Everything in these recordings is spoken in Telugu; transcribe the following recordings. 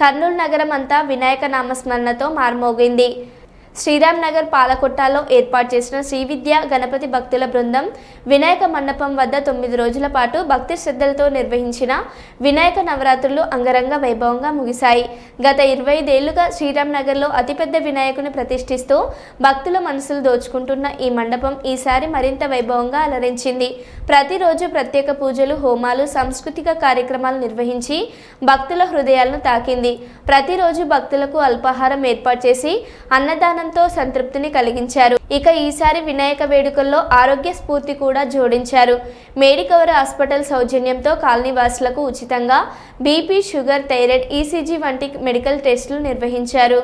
కర్నూలు నగరం అంతా వినాయక నామస్మరణతో మార్మోగింది. శ్రీరామ్ నగర్ పాలకొట్టాలో ఏర్పాటు చేసిన శ్రీ విద్య గణపతి భక్తుల బృందం వినాయక మండపం వద్ద తొమ్మిది రోజుల పాటు భక్తి శ్రద్ధలతో నిర్వహించిన వినాయక నవరాత్రులు అంగరంగ వైభవంగా ముగిశాయి. గత ఇరవై ఐదేళ్ళుగా శ్రీరామ్ నగర్లో అతిపెద్ద వినాయకుని ప్రతిష్ఠిస్తూ భక్తుల మనసులు దోచుకుంటున్న ఈ మండపం ఈసారి మరింత వైభవంగా అలరించింది. ప్రతిరోజు ప్రత్యేక పూజలు హోమాలు సాంస్కృతిక కార్యక్రమాలు నిర్వహించి భక్తుల హృదయాలను తాకింది. ప్రతిరోజు భక్తులకు అల్పాహారం ఏర్పాటు చేసి అన్నదానం అన్నదానంతో సంతృప్తిని కలిగించారు. ఇక ఈసారి వినాయక వేడుకల్లో ఆరోగ్య స్ఫూర్తి కూడా జోడించారు. మేడికవర్ హాస్పిటల్ సౌజన్యంతో కాలనీవాసులకు ఉచితంగా బీపీ షుగర్ థైరాయిడ్ ఈసీజీ వంటి మెడికల్ టెస్టులు నిర్వహించారు.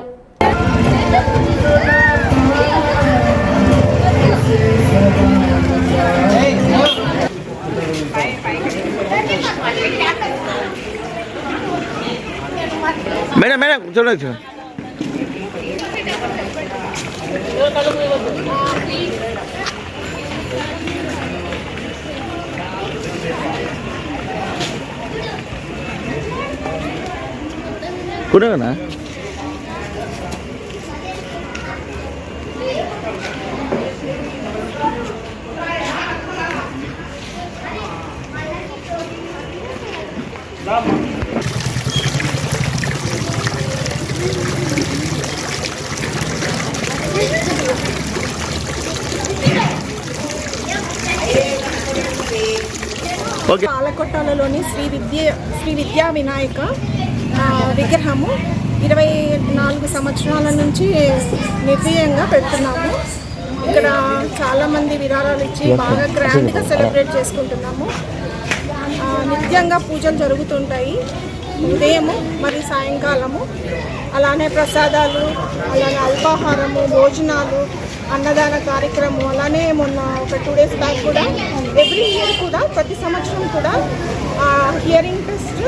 మేడం మేడం कुठे ना Thank you. పాలకొట్టాలలోని శ్రీ విద్య శ్రీ విద్యా వినాయక విగ్రహము ఇరవై నాలుగు సంవత్సరాల నుంచి నిర్వీయంగా పెడుతున్నాము. ఇక్కడ చాలామంది విరాళాలు ఇచ్చి బాగా గ్రాండ్గా సెలబ్రేట్ చేసుకుంటున్నాము. నిత్యంగా పూజలు జరుగుతుంటాయి. ఉదయము మరియు సాయంకాలము. అలానే ప్రసాదాలు అలానే అల్పాహారము భోజనాలు అన్నదాన కార్యక్రమం అలానే మొన్న ఒక టూ డేస్ బ్యాక్ కూడా ఎవ్రీ ఇయర్ కూడా ప్రతి సంవత్సరం కూడా hearing test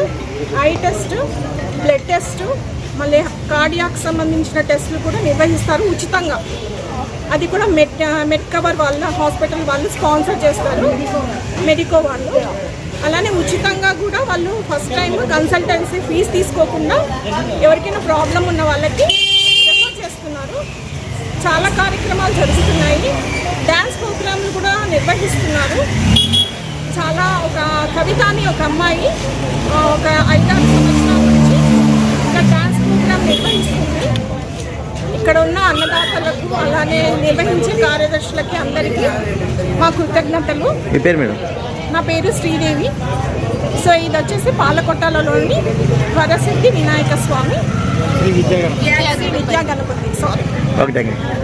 eye test blood test మళ్ళీ కార్డియాక్ సంబంధించిన టెస్టులు కూడా నిర్వహిస్తారు ఉచితంగా. అది కూడా మెట్ మెడ్ కవర్ వాళ్ళ హాస్పిటల్ వాళ్ళు స్పాన్సర్ చేస్తారు మెడికో వాళ్ళు. అలానే ఉచితంగా కూడా వాళ్ళు ఫస్ట్ టైం కన్సల్టెన్సీ ఫీజు తీసుకోకుండా ఎవరికైనా ప్రాబ్లం ఉన్న వాళ్ళకి చాలా కార్యక్రమాలు జరుగుతున్నాయి. డ్యాన్స్ ప్రోగ్రాంలు కూడా నిర్వహిస్తున్నారు. చాలా ఒక కవిత అని ఒక అమ్మాయి ఒక ఐదారు సంవత్సరాల నుంచి ఇక్కడ డ్యాన్స్ ప్రోగ్రామ్ నిర్వహిస్తుంది. ఇక్కడ ఉన్న అన్నదాతలకు అలానే నిర్వహించే కార్యదర్శులకి అందరికీ మా కృతజ్ఞతలు. పేరు మేడం? నా పేరు శ్రీదేవి. సో ఇది వచ్చేసి పాలకొట్టాలలోని వరసిద్ధి వినాయక స్వామి. విద్యా గణపతి సారీ